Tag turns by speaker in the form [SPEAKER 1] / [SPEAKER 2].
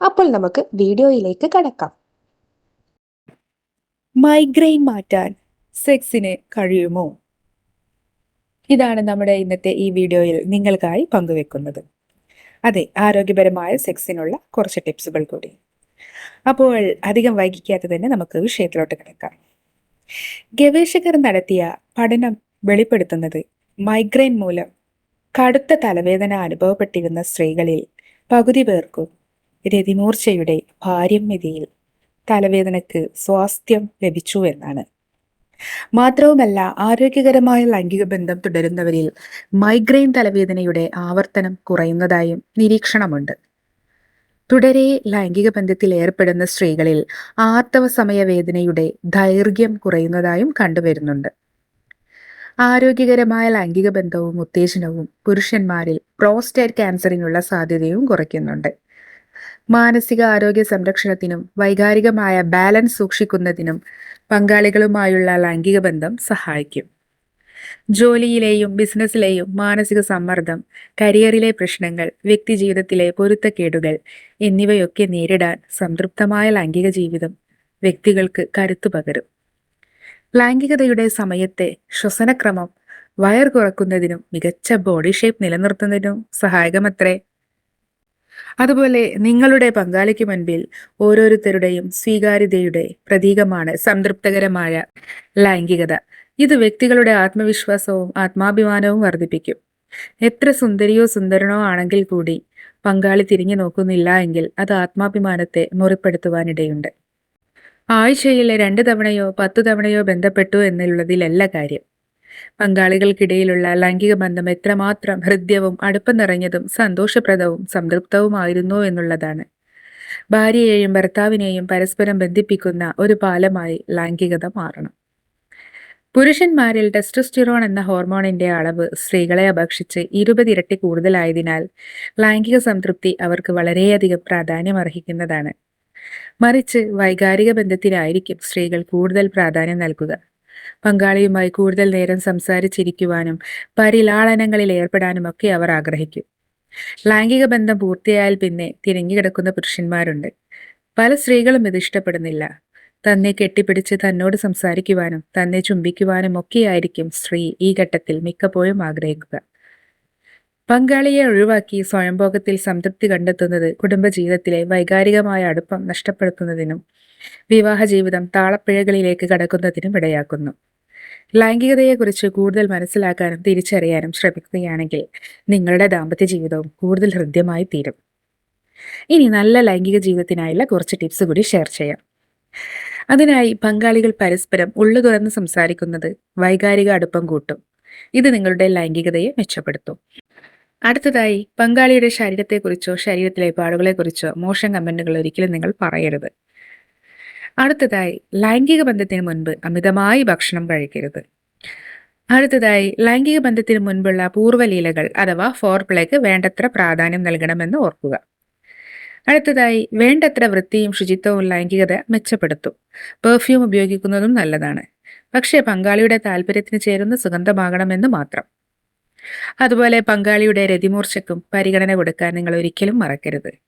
[SPEAKER 1] അപ്പോൾ നമുക്ക് വീഡിയോയിലേക്ക് കടക്കാം.
[SPEAKER 2] മൈഗ്രെയിൻ മാറ്റാൻ സെക്സിന് കഴിയുമോ? ഇതാണ് നമ്മുടെ ഇന്നത്തെ ഈ വീഡിയോയിൽ നിങ്ങൾക്കായി പങ്കുവെക്കുന്നത്. അതെ ആരോഗ്യപരമായ സെക്സിനുള്ള കുറച്ച് ടിപ്സുകൾ കൂടി. അപ്പോൾ അധികം വൈകിക്കാതെ തന്നെ നമുക്ക് വിഷയത്തിലോട്ട് കിടക്കാം. ഗവേഷകർ നടത്തിയ പഠനം വെളിപ്പെടുത്തുന്നത് മൈഗ്രെയിൻ മൂലം കടുത്ത തലവേദന അനുഭവപ്പെട്ടിരുന്ന സ്ത്രീകളിൽ പകുതി പേർക്കും രതിമൂർച്ചയുടെ ഭാര്യമ്യതയിൽ തലവേദനക്ക് സ്വാസ്ഥ്യം ലഭിച്ചു എന്നാണ്. മാത്രവുമല്ല ആരോഗ്യകരമായ ലൈംഗിക ബന്ധം തുടരുന്നവരിൽ മൈഗ്രെയിൻ തലവേദനയുടെ ആവർത്തനം കുറയുന്നതായും നിരീക്ഷണമുണ്ട്. തുടരെ ലൈംഗിക ബന്ധത്തിൽ ഏർപ്പെടുന്ന സ്ത്രീകളിൽ ആർത്തവ സമയവേദനയുടെ ദൈർഘ്യം കുറയുന്നതായും കണ്ടുവരുന്നുണ്ട്. ആരോഗ്യകരമായ ലൈംഗിക ബന്ധവും ഉത്തേജനവും പുരുഷന്മാരിൽ പ്രോസ്റ്റേറ്റ് ക്യാൻസറിനുള്ള സാധ്യതയും കുറയ്ക്കുന്നുണ്ട്. മാനസിക ആരോഗ്യ സംരക്ഷണത്തിനും വൈകാരികമായ ബാലൻസ് സൂക്ഷിക്കുന്നതിനും പങ്കാളികളുമായുള്ള ലൈംഗിക ബന്ധം സഹായിക്കും. ജോലിയിലെയും ബിസിനസ്സിലെയും മാനസിക സമ്മർദ്ദം കരിയറിലെ പ്രശ്നങ്ങൾ വ്യക്തിജീവിതത്തിലെ പൊരുത്തക്കേടുകൾ എന്നിവയൊക്കെ നേരിടാൻ സംതൃപ്തമായ ലൈംഗിക ജീവിതം വ്യക്തികൾക്ക് കരുത്തു പകരും. ലൈംഗികതയുടെ സമയത്തെ ശ്വസനക്രമം വയർ കുറക്കുന്നതിനും മികച്ച ബോഡി ഷേപ്പ് നിലനിർത്തുന്നതിനും സഹായകമത്രേ? അതുപോലെ നിങ്ങളുടെ പങ്കാളിക്ക് മുൻപിൽ ഓരോരുത്തരുടെയും സ്വീകാര്യതയുടെ പ്രതീകമാണ് സംതൃപ്തകരമായ ലൈംഗികത. ഇത് വ്യക്തികളുടെ ആത്മവിശ്വാസവും ആത്മാഭിമാനവും വർദ്ധിപ്പിക്കും. എത്ര സുന്ദരിയോ സുന്ദരനോ ആണെങ്കിൽ കൂടി പങ്കാളി തിരിഞ്ഞു നോക്കുന്നില്ല എങ്കിൽ അത് ആത്മാഭിമാനത്തെ മുറിപ്പെടുത്തുവാനിടയുണ്ട്. ആഴ്ചയിൽ രണ്ട് തവണയോ പത്തു തവണയോ ബന്ധപ്പെട്ടു എന്നുള്ളതിലല്ല കാര്യം. പങ്കാളികൾക്കിടയിലുള്ള ലൈംഗിക ബന്ധം എത്രമാത്രം ഹൃദ്യവും അടുപ്പം നിറഞ്ഞതും സന്തോഷപ്രദവും സംതൃപ്തവുമായിരുന്നു എന്നുള്ളതാണ്. ഭാര്യയെയും ഭർത്താവിനെയും പരസ്പരം ബന്ധിപ്പിക്കുന്ന ഒരു പാലമായി ലൈംഗികത മാറണം. പുരുഷന്മാരിൽ ടെസ്റ്റോസ്റ്റിറോൺ എന്ന ഹോർമോണിന്റെ അളവ് സ്ത്രീകളെ അപേക്ഷിച്ച് ഇരുപതിരട്ടി കൂടുതലായതിനാൽ ലൈംഗിക സംതൃപ്തി അവർക്ക് വളരെയധികം പ്രാധാന്യം അർഹിക്കുന്നതാണ് മറിച്ച് വൈകാരിക ബന്ധത്തിനായിരിക്കും സ്ത്രീകൾ കൂടുതൽ പ്രാധാന്യം നൽകുക. പങ്കാളിയുമായി കൂടുതൽ നേരം സംസാരിച്ചിരിക്കുവാനും പരിലാളനങ്ങളിൽ ഏർപ്പെടാനും ഒക്കെ അവർ ആഗ്രഹിക്കും. ലൈംഗിക ബന്ധം പൂർത്തിയായാൽ പിന്നെ തിരിഞ്ഞുകിടക്കുന്ന പുരുഷന്മാരുണ്ട്. പല സ്ത്രീകളും ഇത് ഇഷ്ടപ്പെടുന്നില്ല. തന്നെ കെട്ടിപ്പിടിച്ച് തന്നോട് സംസാരിക്കുവാനും തന്നെ ചുംബിക്കുവാനും ഒക്കെയായിരിക്കും സ്ത്രീ ഈ ഘട്ടത്തിൽ മിക്കപ്പോഴും ആഗ്രഹിക്കുക. പങ്കാളിയെ ഒഴിവാക്കി സ്വയംഭോഗത്തിൽ സംതൃപ്തി കണ്ടെത്തുന്നത് കുടുംബജീവിതത്തിലെ വൈകാരികമായ അടുപ്പം നഷ്ടപ്പെടുത്തുന്നതിനും വിവാഹ ജീവിതം താളപ്പിഴകളിലേക്ക് കടക്കുന്നതിനും ഇടയാക്കുന്നു. ലൈംഗികതയെക്കുറിച്ച് കൂടുതൽ മനസ്സിലാക്കാനും തിരിച്ചറിയാനും ശ്രമിക്കുകയാണെങ്കിൽ നിങ്ങളുടെ ദാമ്പത്യ ജീവിതവും കൂടുതൽ ഹൃദ്യമായി തീരും. ഇനി നല്ല ലൈംഗിക ജീവിതത്തിനായുള്ള കുറച്ച് ടിപ്സ് കൂടി ഷെയർ ചെയ്യാം. അതിനായി പങ്കാളികൾ പരസ്പരം ഉള്ളു തുറന്ന് സംസാരിക്കുന്നത് വൈകാരിക അടുപ്പം കൂട്ടും. ഇത് നിങ്ങളുടെ ലൈംഗികതയെ മെച്ചപ്പെടുത്തും. അടുത്തതായി പങ്കാളിയുടെ ശരീരത്തെക്കുറിച്ചോ ശരീരത്തിലെ പാടുകളെക്കുറിച്ചോ മോശം കമന്റുകൾ ഒരിക്കലും നിങ്ങൾ പറയരുത്. അടുത്തതായി ലൈംഗിക ബന്ധത്തിന് മുൻപ് അമിതമായി ഭക്ഷണം കഴിക്കരുത്. അടുത്തതായി ലൈംഗിക ബന്ധത്തിന് മുൻപുള്ള പൂർവലീലകൾ അഥവാ ഫോർപ്ലേക്ക് വേണ്ടത്ര പ്രാധാന്യം നൽകണമെന്ന് ഓർക്കുക. അടുത്തതായി വേണ്ടത്ര വൃത്തിയും ശുചിത്വവും ലൈംഗികത മെച്ചപ്പെടുത്തും. പെർഫ്യൂം ഉപയോഗിക്കുന്നതും നല്ലതാണ്. പക്ഷേ പങ്കാളിയുടെ താല്പര്യത്തിന് ചേരുന്ന സുഗന്ധമാകണമെന്ന് മാത്രം. അതുപോലെ പങ്കാളിയുടെ രതിമൂർച്ചയ്ക്കും പരിഗണന കൊടുക്കാൻ നിങ്ങൾ ഒരിക്കലും മറക്കരുത്.